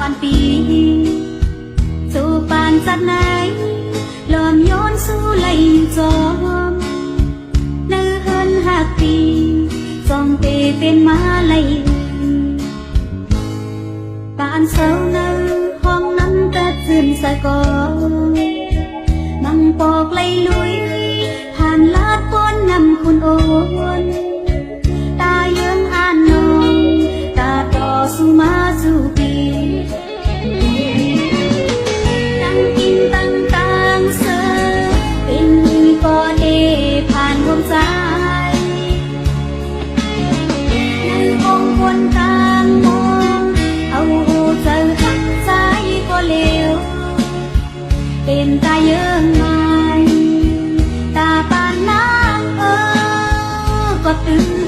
วันปี สู่ปานจัดไหนลอย้อนสู่ไหลจอมนื้อเฮินหักปีจองเปเป็นมาไหลปานเสาเนื้อห้องนั้นกระจืนสะกอมังปอกไหลลุยผ่านลาดป้นนำคุณโอนตาเยื้องอ่านนองตาต่อสุมาสู่ เป็นตาเยิงไมตาปานนางเออก็ตึง